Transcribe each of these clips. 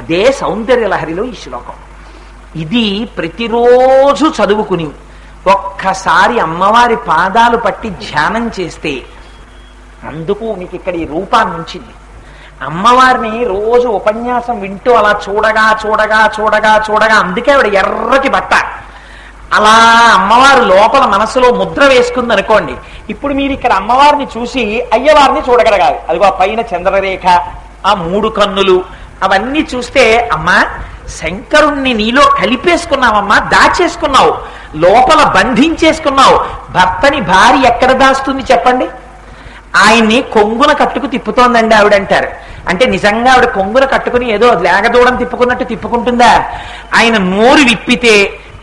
అదే సౌందర్య లహరిలో ఈ శ్లోకం. ఇది ప్రతిరోజు చదువుకుని ఒక్కసారి అమ్మవారి పాదాలు పట్టి ధ్యానం చేస్తే అందుకు మీకు ఇక్కడ ఈ రూపాన్ని ఉంచింది. అమ్మవారిని రోజు ఉపన్యాసం వింటూ అలా చూడగా చూడగా చూడగా చూడగా అందుకే ఆవిడ ఎర్రటి బట్ట. అలా అమ్మవారు లోపల మనసులో ముద్ర వేసుకుంది అనుకోండి ఇప్పుడు మీరు ఇక్కడ అమ్మవారిని చూసి అయ్యవారిని చూడగలగాలి. అదిగో ఆ పైన చంద్రరేఖ ఆ మూడు కన్నులు అవన్నీ చూస్తే అమ్మా శంకరుణ్ణి నీలో కలిపేసుకున్నావమ్మా దాచేసుకున్నావు. లోపల బంధించేసుకున్నావు. భర్తని భార్య ఎక్కడ దాస్తుంది చెప్పండి? ఆయన్ని కొంగున కట్టుకు తిప్పుతోందండి ఆవిడంటారు. అంటే నిజంగా ఆవిడ కొంగున కట్టుకుని ఏదో లేగదూడం తిప్పుకున్నట్టు తిప్పుకుంటుందా? ఆయన నోరు విప్పితే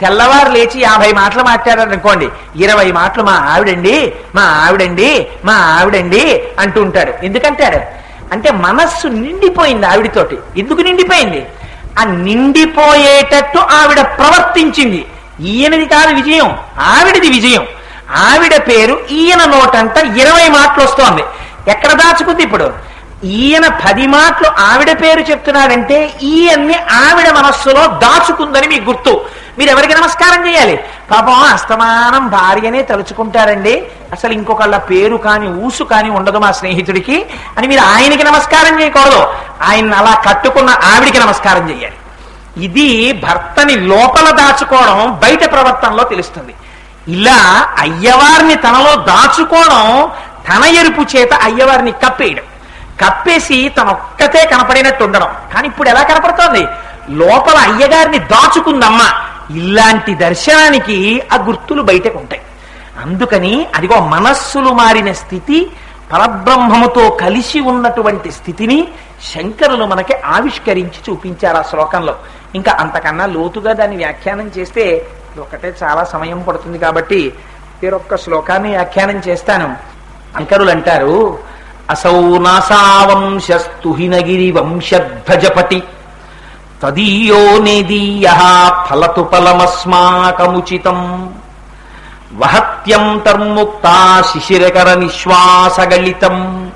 తెల్లవారు లేచి యాభై మాటలు మాట్లాడారు అనుకోండి ఇరవై మాటలు మా ఆవిడండి మా ఆవిడండి మా ఆవిడండి అంటూ ఉంటాడు ఎందుకంటాడు అంటే మనస్సు నిండిపోయింది ఆవిడతోటి. ఎందుకు నిండిపోయింది? ఆ నిండిపోయేటట్టు ఆవిడ ప్రవర్తించింది. ఈయనది కాదు విజయం ఆవిడది విజయం. ఆవిడ పేరు ఈయన నోటంట ఇరవై మాటలు వస్తోంది. ఎక్కడ దాచుకుంది ఇప్పుడు? ఈయన పది మాటలు ఆవిడ పేరు చెప్తున్నాడంటే ఈయన్ని ఆవిడ మనస్సులో దాచుకుందని మీకు గుర్తు. మీరు ఎవరికి నమస్కారం చేయాలి? పాపం అస్తమానం భార్యనే తలుచుకుంటారండి. అసలు ఇంకొకళ్ళ పేరు కాని ఊసు కాని ఉండదు మా స్నేహితుడికి అని మీరు ఆయనకి నమస్కారం చేయకూడదు. ఆయన అలా కట్టుకున్న ఆవిడికి నమస్కారం చేయాలి. ఇది భర్తని లోపల దాచుకోవడం బయట ప్రవర్తనలో తెలుస్తుంది. ఇలా అయ్యవారిని తనలో దాచుకోవడం తన ఎరుపు చేత అయ్యవారిని కప్పేయడం. కప్పేసి తనొక్కతే కనపడినట్టు ఉండడం. కానీ ఇప్పుడు ఎలా కనపడుతోంది? లోపల అయ్యగారిని దాచుకుందమ్మా. ఇలాంటి దర్శనానికి ఆ గుర్తులు బయటకు ఉంటాయి. అందుకని అదిగో మనస్సులు మారిన స్థితి పరబ్రహ్మముతో కలిసి ఉన్నటువంటి స్థితిని శంకరులు మనకి ఆవిష్కరించి చూపించారు ఆ శ్లోకంలో. ఇంకా అంతకన్నా లోతుగా దాన్ని వ్యాఖ్యానం చేస్తే ఒకటే చాలా సమయం పడుతుంది కాబట్టి వేరొక్క శ్లోకాన్ని వ్యాఖ్యానం చేస్తాను. శంకరులు అంటారు అసౌ నాసావంశస్తుహినగిరి వంశధ్వజపటి తదీయో నేదీయ ఫలతు ఫలమస్మాకముచితం. వహత్యంతర్ముక్త శిశిరకర నిశ్వాసగళితం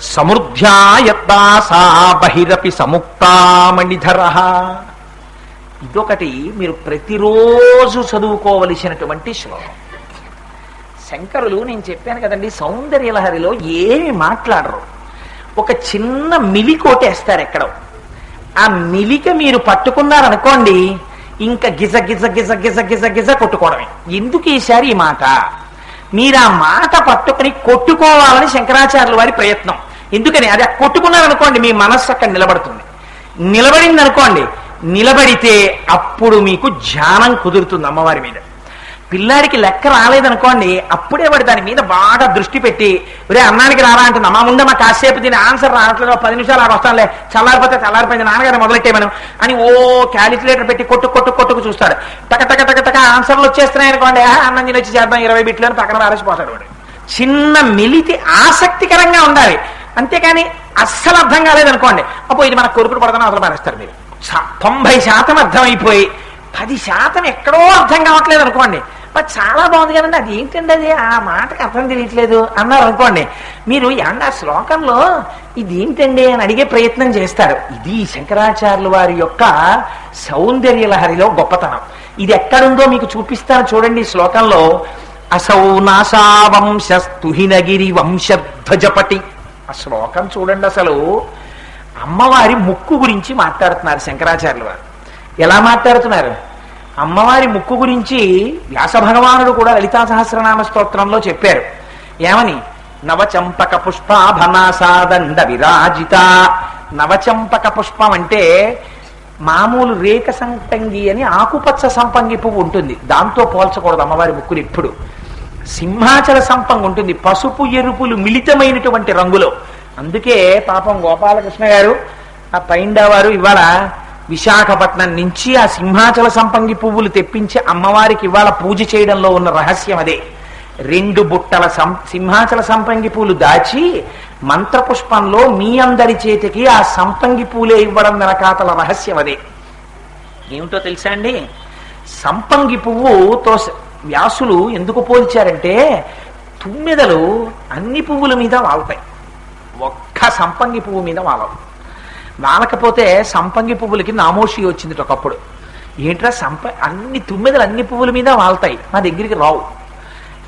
సమృద్ధ్యాయత్తాసా బహిరపి సముక్తామణిధర ఇదొకటి మీరు ప్రతిరోజు చదువుకోవలసినటువంటి శ్లోకం. శంకరులు నేను చెప్పాను కదండి సౌందర్యలహరిలో ఏమి మాట్లాడరు. ఒక చిన్న మిలికోటేస్తారు ఎక్కడ. ఆ మిలిక మీరు పట్టుకున్నారనుకోండి ఇంకా గిజ గిజ గిజ గిజ గిజ గిజ కొట్టుకోవడమే. ఎందుకు ఈసారి ఈ మాట? మీరు ఆ మాట పట్టుకుని కొట్టుకోవాలని శంకరాచార్యుల వారి ప్రయత్నం. ఎందుకని? అది కొట్టుకున్నారనుకోండి మీ మనస్సు అక్కడ నిలబడుతుంది. నిలబడింది అనుకోండి నిలబడితే అప్పుడు మీకు ధ్యానం కుదురుతుంది అమ్మవారి మీద. పిల్లాడికి లెక్క రాలేదనుకోండి అప్పుడే వాడు దాని మీద బాగా దృష్టి పెట్టి ఒరే అన్నానికి రారా అంటుంది అమ్మా ముందు మా కాసేపు దీని ఆన్సర్ రావట్లేదు పది నిమిషాలు ఆడ వస్తానులే చల్లారిపోతే చల్లారిపోయింది నాన్నగారు మొదలెట్టేమను అని ఓ క్యాలిక్యులేటర్ పెట్టి కొట్టు కొట్టు కొట్టుకు చూస్తాడు. టక టక టక టక ఆన్సర్లు వచ్చేస్తున్నాయి అనుకోండి. "ఆ, అన్నం తిని వచ్చి చేద్దాం ఇరవై బిట్లు అని పక్కన పారేసిపోతాడు వాడు. చిన్న మిలితి ఆసక్తికరంగా ఉండాలి. అంతేకాని అస్సలు అర్థం కాలేదనుకోండి. అప్పుడు ఇది మన కొరుకుడు పడతాను అసలు పారేస్తారు మీరు. తొంభై శాతం అర్థమైపోయి పది శాతం ఎక్కడో అర్థం కావట్లేదు అనుకోండి. మరి చాలా బాగుంది కదండి అది ఏంటండి అది? ఆ మాటకు అర్థం తెలియట్లేదు అన్నారు అనుకోండి. మీరు ఏమంటే ఆ శ్లోకంలో ఇది ఏంటండి అని అడిగే ప్రయత్నం చేస్తారు. ఇది శంకరాచార్యుల వారి యొక్క సౌందర్య లహరిలో గొప్పతనం. ఇది ఎక్కడుందో మీకు చూపిస్తాను చూడండి ఈ శ్లోకంలో. అసౌ నాశావంశస్తుహినగిరి వంశధ్వజపటి. ఆ శ్లోకం చూడండి అసలు. అమ్మవారి ముక్కు గురించి మాట్లాడుతున్నారు శంకరాచార్యుల వారు. ఎలా మాట్లాడుతున్నారు? అమ్మవారి ముక్కు గురించి వ్యాస భగవానుడు కూడా లలితా సహస్రనామ స్తోత్రంలో చెప్పారు. ఏమని? నవచంపక పుష్పాభనాసాదండ విరాజిత. నవచంపక పుష్పం అంటే మామూలు రేఖ సంపంగి అని ఆకుపచ్చ సంపంగి పువ్వు ఉంటుంది. దాంతో పోల్చకూడదు అమ్మవారి ముక్కులు ఎప్పుడు. సింహాచల సంపంగి ఉంటుంది. పసుపు ఎరుపులు మిళితమైనటువంటి రంగులో. అందుకే పాపం గోపాలకృష్ణ గారు ఆ పైండా వారు ఇవాళ విశాఖపట్నం నుంచి ఆ సింహాచల సంపంగి పువ్వులు తెప్పించి అమ్మవారికి ఇవాళ పూజ చేయడంలో ఉన్న రహస్యం అదే. రెండు బుట్టల సం సింహాచల సంపంగి పూలు దాచి మంత్రపుష్పంలో మీ అందరి చేతికి ఆ సంపంగి పూలే ఇవ్వడం వెనకాతల రహస్యం అదే. ఏమిటో తెలుసా అండి? సంపంగి పువ్వుతో వ్యాసులు ఎందుకు పోల్చారంటే తుమ్మెదలు అన్ని పువ్వుల మీద వాళ్తాయి. ఒక్క సంపంగి పువ్వు మీద వాలవు. వాలకపోతే సంపంగి పువ్వులకి నామోషి వచ్చింది ఒకప్పుడు. ఏంట్రా సంప అన్ని తుమ్మెదలు అన్ని పువ్వుల మీద వాళ్తాయి. మా దగ్గరికి రావు.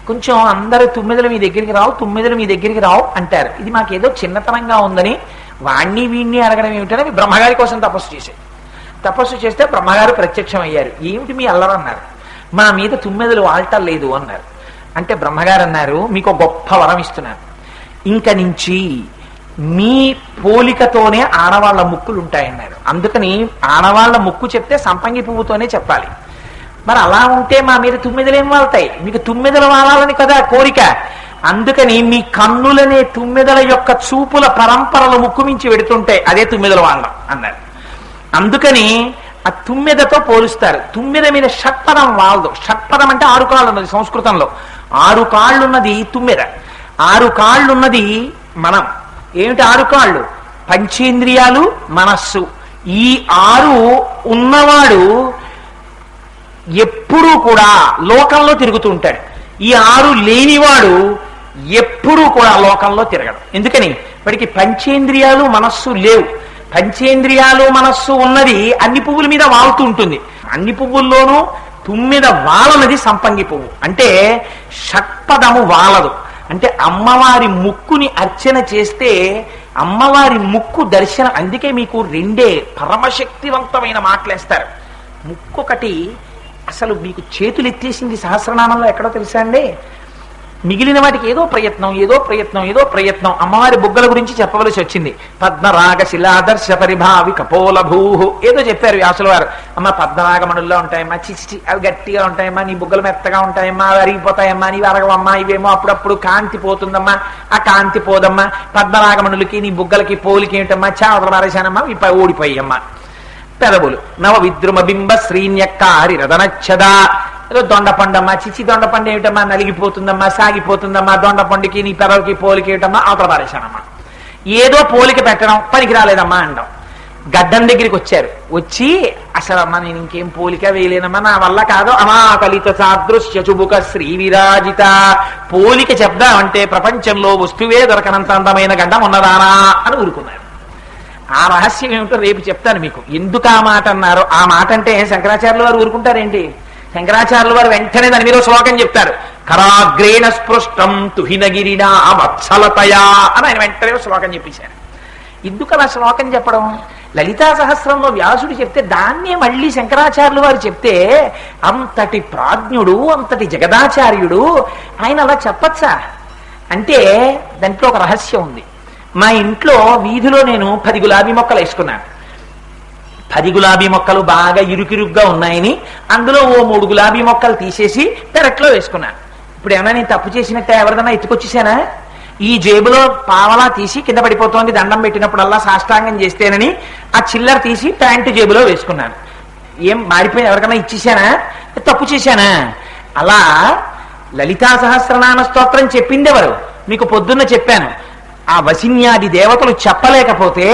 కొంచెం అందరు తుమ్మెదలు మీ దగ్గరికి రావు తుమ్మెదలు మీ దగ్గరికి రావు అంటారు. ఇది మాకేదో చిన్నతనంగా ఉందని వాణ్ణి వీణ్ణి అడగడం ఏమిటని బ్రహ్మగారి కోసం తపస్సు చేశారు. తపస్సు చేస్తే బ్రహ్మగారు ప్రత్యక్షం అయ్యారు. ఏమిటి మీ అల్లరన్నారు మా మీద తుమ్మెదలు వాల్టం లేదు అన్నారు. అంటే బ్రహ్మగారు అన్నారు మీకు గొప్ప వరం ఇస్తున్నాను. ఇంక నుంచి మీ పోలికతోనే ఆడవాళ్ళ ముక్కులు ఉంటాయన్నారు అందుకని ఆడవాళ్ళ ముక్కు చెప్తే సంపంగి పువ్వుతోనే చెప్పాలి. మరి అలా ఉంటే మా మీద తుమ్మెదలేం వాళ్తాయి? మీకు తుమ్మెదలు వాలాలని కదా కోరిక. అందుకని మీ కన్నులనే తుమ్మెదల యొక్క చూపుల పరంపరలు ముక్కు మించి వెడుతుంటే అదే తుమ్మెదలు వాడడం అన్నారు. అందుకని ఆ తుమ్మెదతో పోలుస్తారు. తుమ్మెద మీద షట్పదం వాలదు షట్పదం అంటే ఆరు కాళ్ళు ఉన్నది సంస్కృతంలో. ఆరు కాళ్ళున్నది తుమ్మెద. ఆరు కాళ్ళున్నది మనం. ఏమిటి ఆరు కాళ్ళు? పంచేంద్రియాలు మనస్సు. ఈ ఆరు ఉన్నవాడు ఎప్పుడూ కూడా లోకంలో తిరుగుతూ ఉంటాడు. ఈ ఆరు లేనివాడు ఎప్పుడూ కూడా లోకంలో తిరగడు. ఎందుకని? వాడికి పంచేంద్రియాలు మనస్సు లేవు. పంచేంద్రియాలు మనస్సు ఉన్నది అన్ని పువ్వుల మీద వాలుతూ ఉంటుంది. అన్ని పువ్వుల్లోనూ తుమ్మిద వాలనది సంపంగి పువ్వు. అంటే షట్పదము వాలదు అంటే అమ్మవారి ముక్కుని అర్చన చేస్తే అమ్మవారి ముక్కు దర్శనం అందుకే మీకు రెండే పరమశక్తివంతమైన మాటలేస్తారు. ముక్కు ఒకటి అసలు మీకు చేతులు ఎత్తేసింది సహస్రనామంలో ఎక్కడో తెలుసా అండి? మిగిలిన వాటికి ఏదో ప్రయత్నం ఏదో ప్రయత్నం ఏదో ప్రయత్నం. అమ్మవారి బుగ్గల గురించి చెప్పవలసి వచ్చింది. పద్మరాగ శిలాదర్శ పరిభావి కపోల భూ ఏదో చెప్పారు వ్యాసుల వారు. అమ్మ పద్మరాగమణుల్లో ఉంటాయమ్మా చిచ్చి అవి గట్టిగా ఉంటాయమ్మా నీ బుగ్గలు మెత్తగా ఉంటాయమ్మా అవి అరిగిపోతాయమ్మా నీవి అరగవమ్మా ఇవేమో అప్పుడప్పుడు కాంతి పోతుందమ్మా ఆ కాంతి పోదమ్మా. పద్మరాగమణులకి నీ బుగ్గలకి పోలికి ఏమిటమ్మా చావతలు మారేశానమ్మా ఇవి ఓడిపోయామ్మా పెదవులు. నవ విద్రుమ బింబ శ్రీన్యక్కారి రదనచ్చదా ఏదో దొండపండమ్మా చిచి దొండపండు ఏమిటమ్మా నలిగిపోతుందమ్మా సాగిపోతుందమ్మా దొండపండుకి నీ పెరవకి పోలికి ఏమిటమ్మా అవతల పారేశానమ్మా. ఏదో పోలిక పెట్టడం పనికి రాలేదమ్మా అంటాం గడ్డం దగ్గరికి వచ్చారు. వచ్చి అసలు అమ్మా నేను ఇంకేం పోలిక వేయలేనమ్మా నా వల్ల కాదు. అమా కలిత సాదృశ్య చుబుక శ్రీ విరాజిత పోలిక చెప్దామంటే ప్రపంచంలో వస్తువే దొరకనంత అందమైన గడ్డం ఉన్నదానా అని ఊరుకున్నారు. ఆ రహస్యం ఏమిటో రేపు చెప్తాను మీకు. ఎందుకు ఆ మాట అన్నారు? ఆ మాట అంటే శంకరాచార్యులు వారు ఊరుకుంటారేంటి? శంకరాచార్యుల వారు వెంటనే దాని మీద శ్లోకం చెప్తారు. కరాగ్రేణ స్పృష్టం తుహినగిరినా వత్సలతయా అని ఆయన వెంటనే శ్లోకం చెప్పేశారు. ఎందుకు అలా శ్లోకం చెప్పడం? లలితా సహస్రంలో వ్యాసుడు చెప్తే దాన్నే మళ్ళీ శంకరాచార్యులు వారు చెప్తే అంతటి ప్రాజ్ఞుడు అంతటి జగదాచార్యుడు ఆయన అలా చెప్పచ్చా? అంటే దాంట్లో ఒక రహస్యం ఉంది. మా ఇంట్లో వీధిలో నేను పది గులాబీ మొక్కలు వేసుకున్నాను. పది గులాబీ మొక్కలు బాగా ఇరుకిరుగ్గా ఉన్నాయని అందులో ఓ మూడు గులాబీ మొక్కలు తీసేసి పెరట్లో వేసుకున్నాను ఇప్పుడు ఏమైనా నేను తప్పు చేసినట్టే ఎవరిదన్నా ఎత్తుకొచ్చేసానా? ఈ జేబులో పావలా తీసి కింద పడిపోతోంది దండం పెట్టినప్పుడల్లా సాష్టాంగం చేస్తేనని ఆ చిల్లర తీసి ప్యాంటు జేబులో వేసుకున్నాను. ఏం మారిపోయి ఎవరికైనా ఇచ్చేసానా? తప్పు చేశానా? అలా లలితా సహస్రనామ స్తోత్రం చెప్పింది ఎవరు మీకు పొద్దున్న చెప్పాను. ఆ వసిన్యాది దేవతలు చెప్పలేకపోతే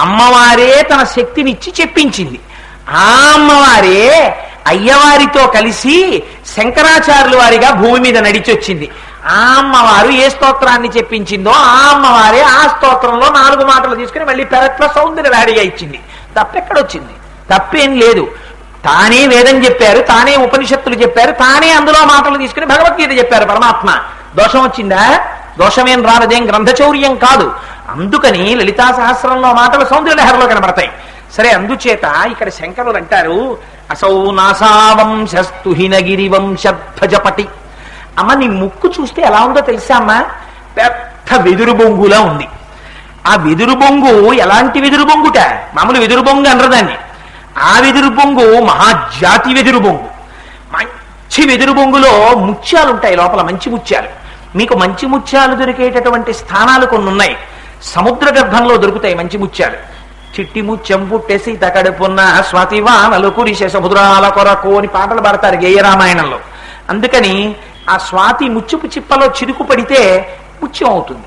అమ్మవారే తన శక్తినిచ్చి చెప్పించింది. ఆ అమ్మవారే అయ్యవారితో కలిసి శంకరాచార్యుల వారిగా భూమి మీద నడిచొచ్చింది. ఆ అమ్మవారు ఏ స్తోత్రాన్ని చెప్పించిందో ఆ అమ్మవారే ఆ స్తోత్రంలో నాలుగు మాటలు తీసుకుని మళ్ళీ పెరట్ల సౌందర్య వాడిగా ఇచ్చింది. తప్పెక్కడొచ్చింది? తప్పేం లేదు. తానే వేదం చెప్పారు తానే ఉపనిషత్తులు చెప్పారు తానే అందులో మాటలు తీసుకుని భగవద్గీత చెప్పారు పరమాత్మ. దోషం వచ్చిందా? దోషమేం రానదేం గ్రంథచౌర్యం కాదు. అందుకని లలితా సహస్రంలో మాటలు సౌందర్యలహరిలో కనబడతాయి. సరే అందుచేత ఇక్కడ శంకరులు అంటారు అసౌ నాసావంశస్తుహినగిరి వంశధ్వజపటి అమ్మ నీ ముక్కు చూస్తే ఎలా ఉందో తెలుసా అమ్మా? పెద్ద వెదురు బొంగులా ఉంది. ఆ వెదురు బొంగు ఎలాంటి వెదురు బొంగుట? మామూలు వెదురు బొంగు అనరు దాన్ని. ఆ వెదురు బొంగు మహాజాతి వెదురు బొంగు. మంచి వెదురు బొంగులో ముత్యాలు ఉంటాయి లోపల మంచి ముత్యాలు. మీకు మంచి ముత్యాలు దొరికేటటువంటి స్థానాలు కొన్ని ఉన్నాయి సముద్ర గర్భంలో దొరుకుతాయి మంచి ముత్యాలు. చిట్టి ముత్యం పుట్టేసి తకడుపున్న స్వాతివానలు కురిసే సముద్రాల కొరకు అని పాటలు పాడతారు గేయరామాయణంలో అందుకని ఆ స్వాతి ముచ్చుపు చిప్పలో చిరుకు పడితే ముత్యం అవుతుంది.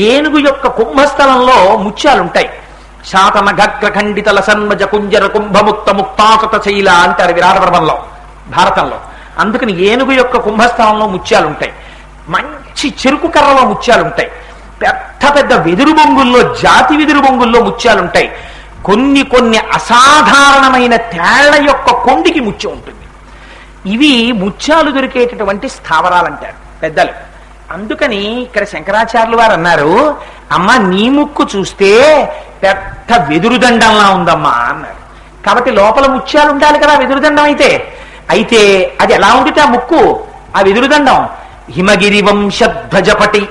ఏనుగు యొక్క కుంభస్థలంలో ముత్యాలుంటాయి. శాతన గగ్రఖండితల సన్మజ కుంజర కుంభముక్త ముక్తాకత శైల అంటారు విరాట పర్వంలో భారతంలో. అందుకని ఏనుగు యొక్క కుంభస్థలంలో ముత్యాలుంటాయి. పిచ్చి చెరుకు కర్రలో ముత్యాలుంటాయి. పెద్ద పెద్ద వెదురు బొంగుల్లో జాతి వెదురు బొంగుల్లో ముత్యాలుంటాయి. కొన్ని కొన్ని అసాధారణమైన తేళ్ళ యొక్క కొండికి ముత్యం ఉంటుంది. ఇవి ముత్యాలు దొరికేటటువంటి స్థావరాలు అంటారు పెద్దలు. అందుకని ఇక్కడ శంకరాచార్యులు వారు అన్నారు అమ్మ నీ ముక్కు చూస్తే పెద్ద వెదురుదండంలా ఉందమ్మా అన్నారు. కాబట్టి లోపల ముత్యాలు ఉండాలి కదా వెదురుదండం అయితే. అయితే అది ఎలా ఉంటుంది ఆ ముక్కు? ఆ వెదురుదండం హిమగిరి వంశధ్వజపటి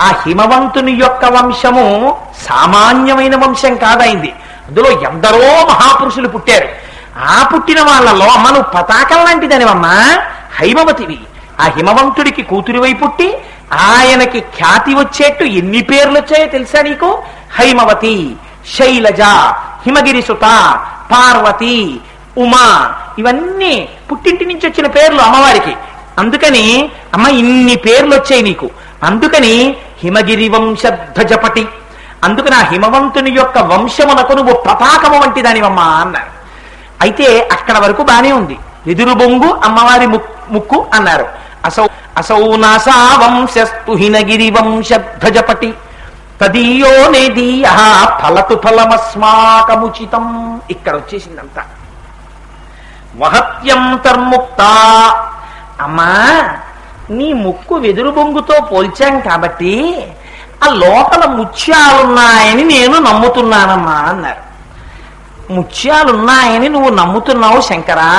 ఆ హిమవంతుని యొక్క వంశము సామాన్యమైన వంశం కాదైంది. అందులో ఎందరో మహాపురుషులు పుట్టారు. ఆ పుట్టిన వాళ్ళలో అమ్మ పతాకం లాంటిదనివమ్మా. హైమవతివి. ఆ హిమవంతుడికి కూతురివై పుట్టి ఆయనకి ఖ్యాతి వచ్చేట్టు ఎన్ని పేర్లు వచ్చాయో తెలుసా నీకు? హైమవతి శైలజ హిమగిరి సుత పార్వతి ఉమా. ఇవన్నీ పుట్టింటి నుంచి వచ్చిన పేర్లు అమ్మవారికి. అందుకని అమ్మ ఇన్ని పేర్లు వచ్చాయి నీకు. అందుకని హిమగిరి వంశధ్వజపటి అందుకని ఆ హిమవంతుని యొక్క వంశమునకు నువ్వు పతాకము వంటి దానివమ్మా అన్నారు. అయితే అక్కడ వరకు బానే ఉంది. ఎదురు బొంగు అమ్మవారి ముక్కు అన్నారు. అసౌ అసౌ నాసా వంశస్తు హినగిరి వంశధ్వజపటి తదీయో నేదీయ ఫలతు ఫలమస్మాకముచితం. ఇక్కడ వచ్చేసిందంతా వహత్యంతర్ముక్త అమ్మా నీ ముక్కు వెదురు బొంగుతో పోల్చాం కాబట్టి ఆ లోపల ముత్యాలున్నాయని నేను నమ్ముతున్నానమ్మా అన్నారు. ముత్యాలున్నాయని నువ్వు నమ్ముతున్నావు శంకరా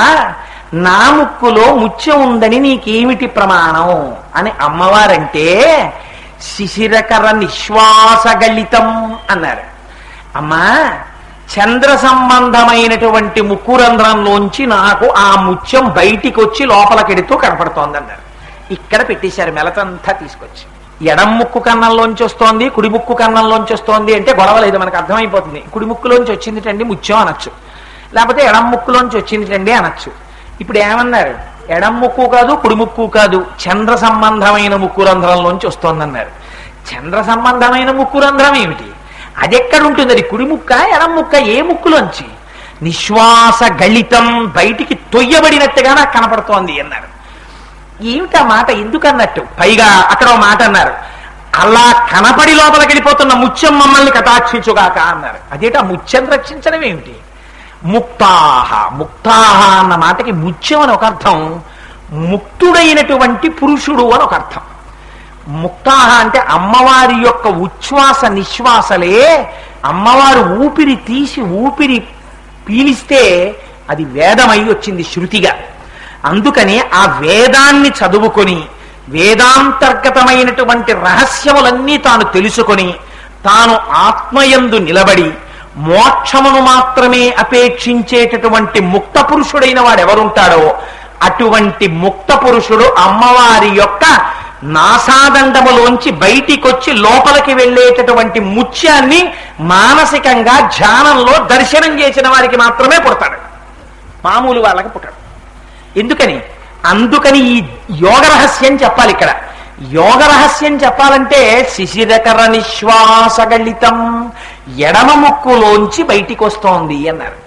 నా ముక్కులో ముత్యం ఉందని నీకేమిటి ప్రమాణం అని అమ్మవారంటే శిశిరకర నిశ్వాసగళితం అన్నారు. అమ్మా చంద్ర సంబంధమైనటువంటి ముక్కు రంధ్రంలోంచి నాకు ఆ ముత్యం బయటికి వచ్చి లోపలకెడుతూ కనపడుతోంది అన్నారు ఇక్కడ పెట్టేశారు మెలతంతా తీసుకొచ్చి. ఎడం ముక్కు కన్నంలోంచి వస్తోంది కుడి ముక్కు కన్నంలోంచి వస్తోంది అంటే గొడవ లేదు మనకు అర్థమైపోతుంది. కుడి ముక్కులోంచి వచ్చిందిటండి ముత్యం అనొచ్చు. లేకపోతే ఎడం ముక్కులోంచి వచ్చిందిటండి అనొచ్చు. ఇప్పుడు ఏమన్నారు? ఎడం ముక్కు కాదు కుడి ముక్కు కాదు చంద్ర సంబంధమైన ముక్కు రంధ్రంలోంచి వస్తోందన్నారు. చంద్ర సంబంధమైన ముక్కు రంధ్రం ఏమిటి? అది అది కుడి ముక్క ఎడం ముక్క ఏ ముక్కులోంచి? నిశ్వాస గళితం బయటికి తొయ్యబడినట్టుగా నాకు కనపడుతోంది అన్నారు. ఏమిటా మాట? ఎందుకన్నట్టు? పైగా అక్కడ మాట అన్నారు. అలా కనపడి లోపలికి వెళ్ళిపోతున్న ముత్యం మమ్మల్ని కటాక్షించుగాక అన్నారు. అదేటా? ముత్యం రక్షించడం ఏమిటి? ముక్తాహ. ముక్తాహ అన్న మాటకి ముత్యం అని ఒక అర్థం ముక్తుడైనటువంటి పురుషుడు అని ఒక అర్థం. ముక్తాహ అంటే అమ్మవారి యొక్క ఉచ్ఛ్వాస నిశ్వాసలే అమ్మవారు ఊపిరి తీసి ఊపిరి పీలిస్తే అది వేదమై వచ్చింది శృతిగా. అందుకని ఆ వేదాన్ని చదువుకొని వేదాంతర్గతమైనటువంటి రహస్యములన్నీ తాను తెలుసుకొని తాను ఆత్మయందు నిలబడి మోక్షమును మాత్రమే అపేక్షించేటటువంటి ముక్త పురుషుడైన వాడు ఎవరుంటాడో అటువంటి ముక్త పురుషుడు అమ్మవారి యొక్క నాసాదండములోంచి బయటికొచ్చి లోపలికి వెళ్ళేటటువంటి ముత్యాన్ని మానసికంగా ధ్యానంలో దర్శనం చేసిన వారికి మాత్రమే పుడతాడు. మామూలు వాళ్ళకి పుట్టాడు. ఎందుకని? అందుకని ఈ యోగ రహస్యం చెప్పాలి ఇక్కడ. యోగ రహస్యం చెప్పాలంటే శిశిరకర నిశ్వాసగళితం ఎడమ ముక్కులోంచి బయటికి వస్తోంది అన్నారు